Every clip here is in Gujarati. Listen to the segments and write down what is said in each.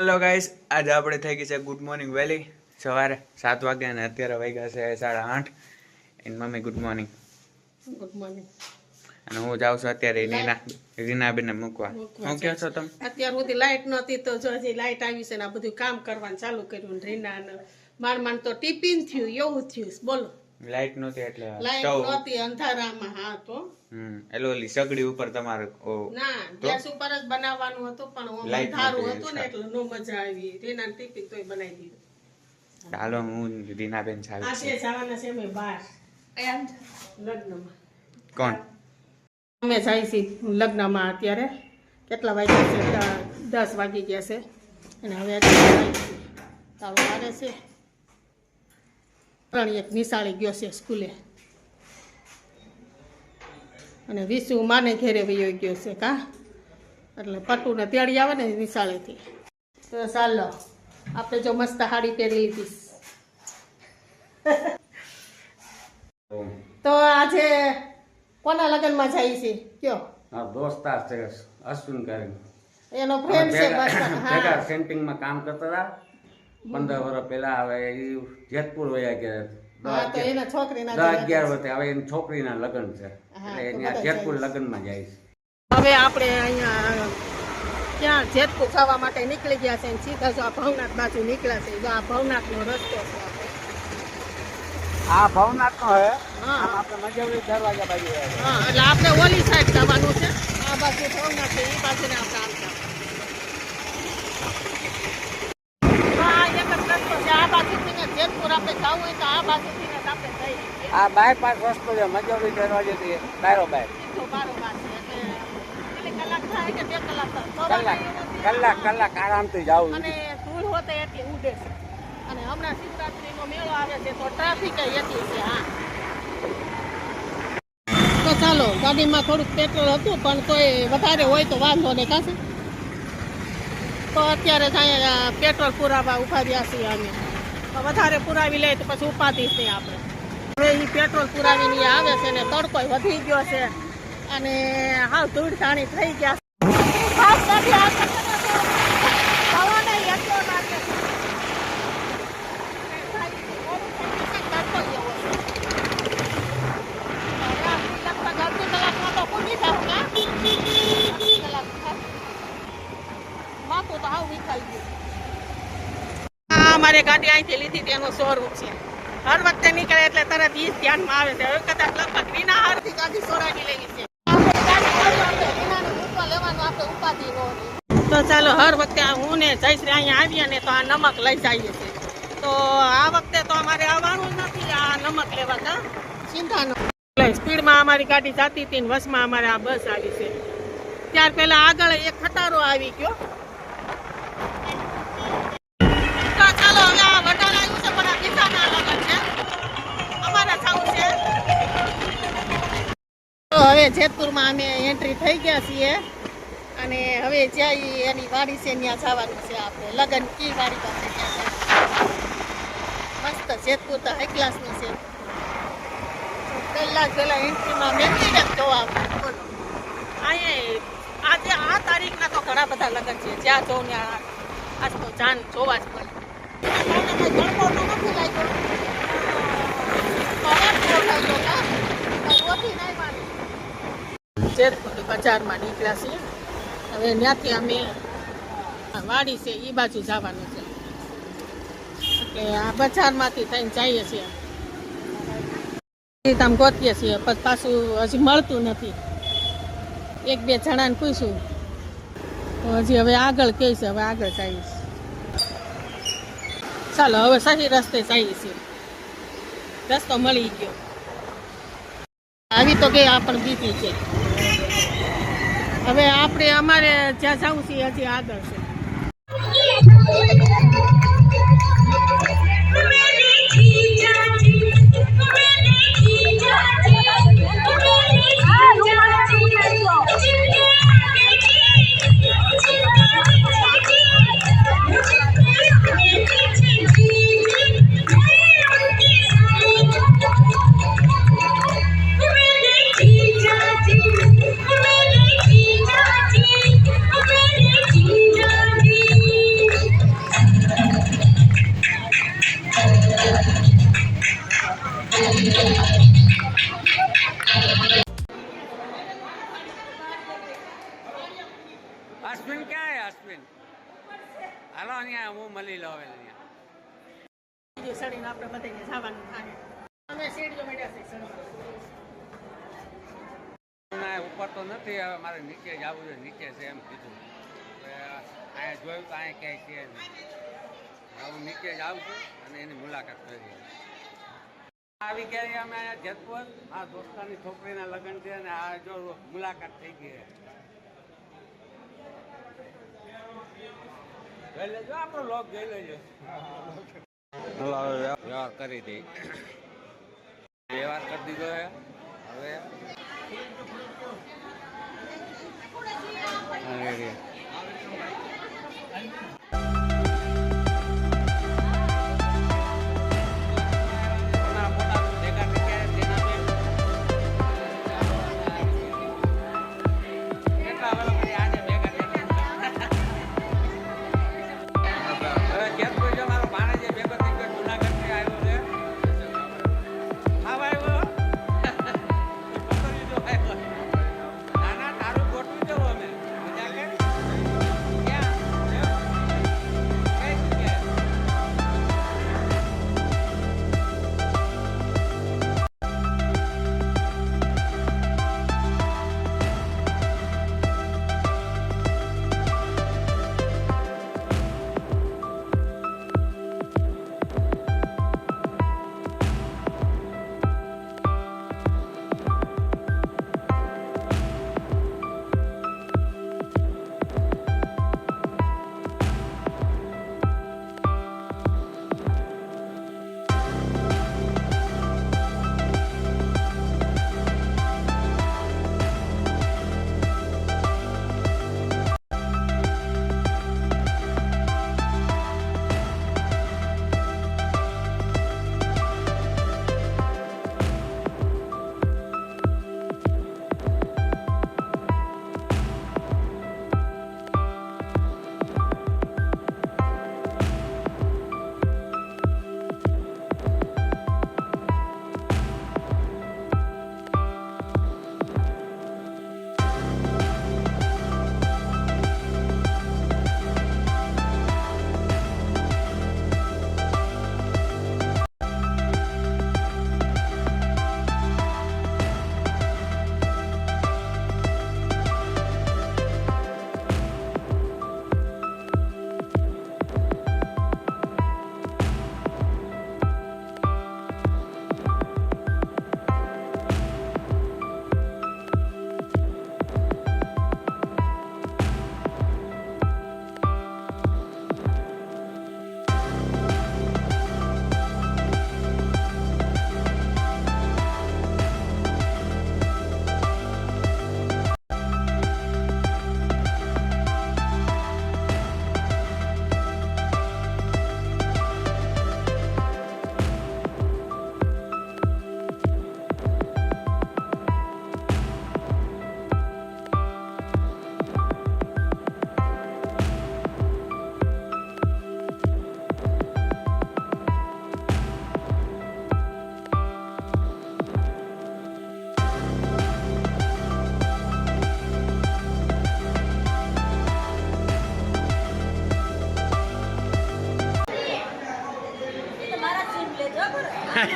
હેલો ગાઈસ આજે આપણે થઈ ગઈ છે ગુડ મોર્નિંગ વહેલી સવારે સાત વાગ્યા અને અત્યારે વાગ્યા છે સાડા આઠ. એન mummy good morning good morning અને હું જાઉં છું અત્યારે રીના રીનાબેનને મૂકવા. મૂકવા હું કહો છો તમે? અત્યાર સુધી લાઇટ નહોતી તો જો હજી લાઇટ આવી છે ને આ બધું કામ કરવાનું ચાલુ કર્યું રીના ને માંડ માંડ તો ટિફિન થયું એવું થયું. બોલો. લાઈટ નહોતી એટલે લાઈટ નહોતી અંધારામાં હા તો. હમ એટલે ઓલી સગડી ઉપર તમારે ઓ ના ગેસ ઉપર જ બનાવવાનું હતું પણ અંધારું હતું ને એટલે નો મજા આવી. તેના ટિફિન તોય બનાવી દીધું. ચાલો હું રીનાબેન ચાલુ છે જવાના છે અમે બહાર લગ્નમાં. કોણ? અમે જાય છે લગ્નમાં અત્યારે. કેટલા વાગ્યા છે? દસ વાગી ગયા છે. અને હવે ચાલો મારે છે. ત્રણ એક નિશાળી ગયો છે સ્કૂલે. અને વિશુ માને ઘેરે વયો ગયો છે કા? એટલે પટુને તેડી આવે ને નિશાળેથી. તો ચાલો આપણે જો મસ્ત સાડી પહેરી લીધી. તો આજે કોના લગ્નમાં જાય છે? કયો? હા દોસ્તાર છે અશ્વિન કરીને. એનો ફ્રેન્ડ છે ભેગા સેન્ટિંગમાં કામ કરતા હતા. પંદર વર્ષ પહેલા આવે એ જેતપુર વયા ગયા. દસ એના છોકરીના દસ જ અગિયાર વર્ષે હવે એની છોકરીના લગ્ન છે. એટલે એની જેતપુર લગ્નમાં જાય છે. હવે આપણે અહીંયા ક્યાં જેતપુર જવા માટે નીકળી ગયા છે અને સીધા જો આ ભવનાથ બાજુ નીકળ્યા છે. જો આ ભવનાથનો રસ્તો છે આ ભવનાથ હે? હા. આપણે મજવડી દરવાજા બાજુ હા. એટલે આપણે ઓલી સાઈડ જવાનું છે. આ બાજુ ભવનાથ છે એ બાજુને આપણે આમ જવાનું. હા એક જ રસ્તો છે આ બાજુથી ને જેતપુર આપણે જવું હોય તો આ બાજુથી આપણે જઈએ આ બાયપાસ રસ્તો છે દરવાજેથી બારો બાય બારોબાર કલાક થાય કે કલાક કલાક આરામથી જવું અને ધૂળ હોતે એટલી ઉડે છે. અને હમણાં શિવરાત્રીનો મેળો આવે છે તો ટ્રાફિક એટલી છે હા. તો ચાલો ગાડીમાં થોડુંક પેટ્રોલ હતું પણ તોય વધારે હોય તો વાંધો નહીં કાશે તો અત્યારે અહીંયા પેટ્રોલ પુરાવા ઊભા રહ્યા છીએ અમે. વધારે પુરાવી લે તો પછી ઉપાધી છે આપણે. હવે એ પેટ્રોલ આવે છે ને તડકો વધી ગયો છે. અને હાવ ધૂળ ધાણી થઈ ગયા છે. તો ગાડી વિખાઈ સવારે અમારે ગાડી અહીંથી લીધી હતી, એનો શોરૂમ છે. હર વખતે નીકળે એટલે તરત ઈ ધ્યાનમાં આવે છે. હવે કદાચ લગભગ વિના હારથી ગાડી સોરાવી લેવી છે. તો ચાલો, હર વખતે હું ને જયશ્રી અહીંયા આવીએ ને તો આ નમક લઈ જઈએ છીએ. તો આ વખતે તો અમારે આવવાનું નથી, આ નમક લેવા કા ચિંતાનો સ્પીડમાં અમારી ગાડી જતી હતી ને વચમાં અમારે આ બસ આવી છે. ત્યાર પહેલા આગળ એક ખટારો આવી ગયો. હવે જેતપુરમાં અમે એન્ટ્રી થઈ ગયા છીએ. અને હવે જ્યાં એની વાડી છે, ત્યાં જવાનું છે આપણે. લગન કી વાડી પાસે મસ્ત જેતપુર તો હાઈ ક્લાસનું છે. પહેલાં પહેલાં એન્ટ્રીમાં મેળવી જ જોવા બોલો અહીંયા આજે આ તારીખના તો ઘણા બધા લગ્ન છે. જ્યાં જોઉં ત્યાં આજ તો જાન જોવા જ પડે આપણને કંઈ ગણપો તો નથી લાગ્યો પવન બહુ લાગ્યો ના? કંઈ ઓછી નહીં માની. જેતપુર બજારમાં નીકળ્યા છીએ. હવે ત્યાંથી અમે વાડી છે એ બાજુ જવાનું છે. એટલે આ બજારમાંથી થઈને જઈએ છીએ. આમ ગોતીએ છીએ પછી પાછું હજી મળતું નથી. એક બે જણાને પૂછ્યું હજી હવે આગળ કહે છે, હવે આગળ જઈએ ચાલો, હવે સહી રસ્તે જઈએ છીએ. રસ્તો મળી ગયો. આવી તો કે આ પણ બીજી છે. હવે આપણે અમારે જ્યાં જવું છે હજી આગળ છે. બીજું આપણે બધાને જવાનું થાય. આવું ગયા અમે જેતપુર. આ દોસ્તાની છોકરીના લગ્ન છે અને આ જો મુલાકાત થઈ ગઈ જોઈ લેજો, આપણો લોક જોઈ લેજો. વ્યવહાર કરી દઈ વ્યવહાર કરી દીધો હવે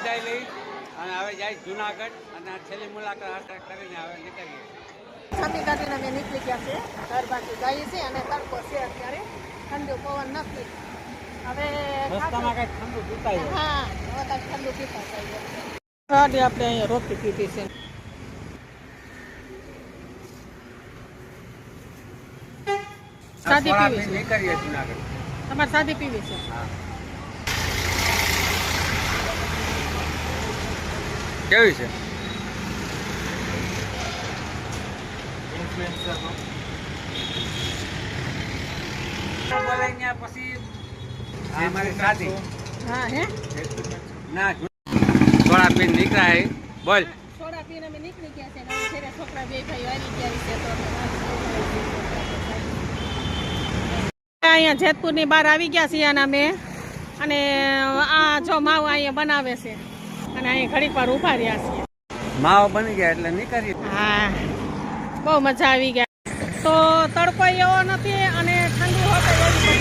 વિદાય લઈ અને હવે જાય જુનાગઢ અને છેલ્લી મુલાકાત કરીને હવે નીકળીએ. છાતી કાઢીને અમે નીકળી ગયા છે ઘર બાજુ જઈએ છીએ અને તડકો છે અત્યારે ઠંડુ પવન નથી. હવે ઠંડુ પીતાય હા હવે ઠંડુ પીતા ગાડી આપણે અહીંયા રોકી પીધી છે. સાદી પીવી છે. તમારે સાદી પીવી છે? હા. કેવી છે? બોલાઈ ગયા પછી આ મારી શાદી હા હે? ના થોડા પીને નીકળ્યા. બોલ. થોડા પીને અમે નીકળી ગયા છે ને હવે ઘરે છોકરા બે ભાઈઓ આવી ગયા છે અહીંયા જેતપુરની બહાર આવી ગયા છીએ અને અમે. અને આ જો માવ અહીંયા બનાવે છે. અને અહીં ઘડીક વાર ઊભા રહ્યા છીએ માવો બની ગયા એટલે નીકળી હા બહુ મજા આવી ગયા. તો તડકો એવો નથી અને ઠંડી હોતે એવી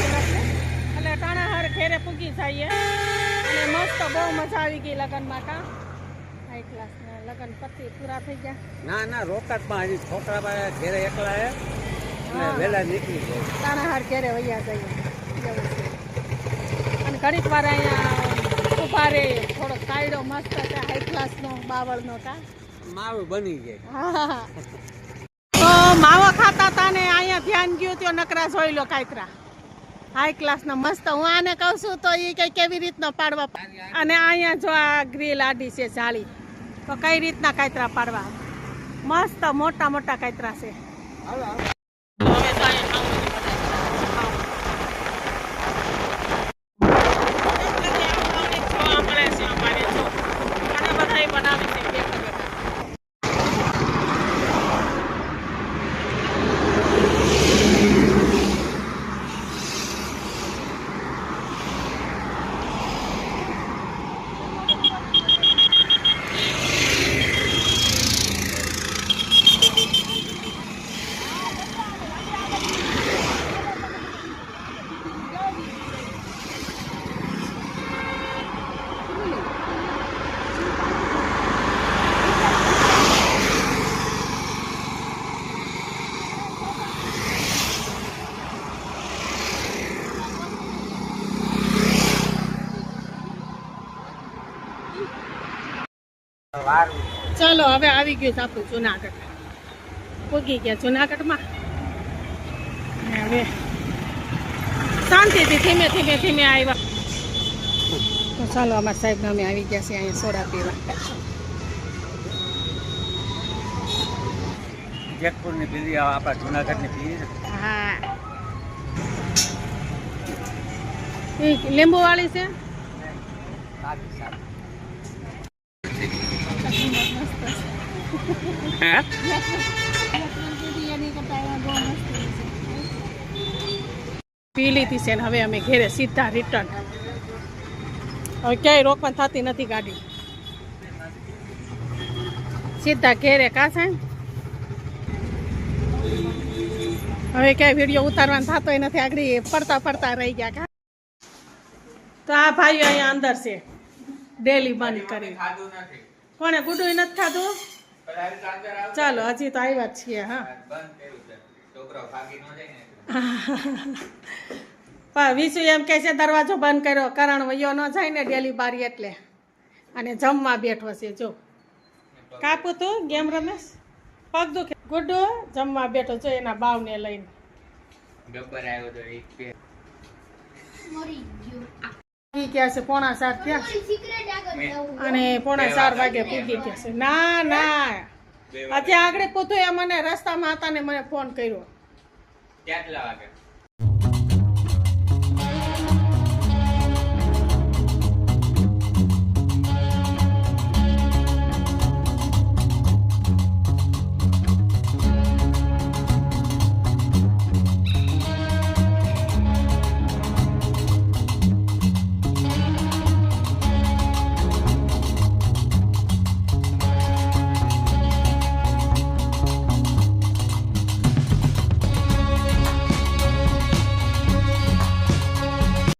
એટલે ટાણાહાર ઘેરે પૂગી જઈએ. અને મસ્ત બહુ મજા આવી ગઈ લગ્નમાં કા હાઈ ક્લાસના લગ્ન પતિ પૂરા થઈ ગયા. ના ના રોકાટમાં હજી છોકરા ઘેરે એકલા વેલા નીકળી જાય ટાણાહાર ઘેરે વૈયા જઈએ. અને ઘડીક વાર અહીંયા ઊભા રહે થોડો કાયડો મસ્ત છે હાઈ ક્લાસનો બાવળનો કા? માવો બની જાય. હા. તો માવો ખાતા હતા ને અહીંયા ધ્યાન ગયું તો નકરા જોઈ લો કાયતરા હાઈ ક્લાસના મસ્ત હું આને કહું છું તો એ કઈ કેવી રીતના પાડવા? અને અહીંયા જો આ ગ્રીલ આડી છે જાળી તો કઈ રીતના કાયતરા પાડવા? મસ્ત મોટા મોટા કાયતરા છે. ચલો હવે આવી ગયું છે આપણું જુનાગઢ. પૂગી ગયા જુનાગઢમાં. હવે શાંતિથી ધીમે ધીમે ધીમે આવ્યા. તો ચાલો અમારા સાહેબ અમે આવી ગયા છીએ અહીંયા સોડા પીવા. જેતપુરની પીલી આપણા જુનાગઢની પીલી હા. લીંબુ વાળી છે? સારી સારી પી લીધી છે ને હવે અમે ઘેરે સીધા રિટર્ન હવે ક્યાંય રોકવા થતી નથી ગાડી. સીધા ઘેરે કા સાહેબ? હવે ક્યાંય વીડિયો ઉતારવાનો થતો નથી. આગળ ફરતા ફરતા રહી ગયા કા? તો આ ભાઈઓ અહીંયા અંદર છે. ડેલી બંધ કરી. ખાધું નથી કોણે ગુડું નથી ખાધું પેલા આવી તો અંદર આવતા ચાલો હજી તો આવ્યા છીએ હા. પણ વિશુ એમ કહે છે દરવાજો બંધ કર્યો કારણ વયો ન જાય ને ડેલી બારી એટલે. અને જમવા બેઠો છે જો. કાપું તું ગેમ રમેશ? પગ દુખે. ગુડ્ડો જમવા બેઠો જો એના બાવને લઈને. ગબ્બર આવ્યો તો એક બે. ઈ છે પોણા સાત ત્યાં અને પોણા ચાર વાગે પૂગી ગયા છે. ના ના. અત્યારે આગળ પોતો એ મને રસ્તામાં હતા ને મને ફોન કર્યો. કેટલા વાગે?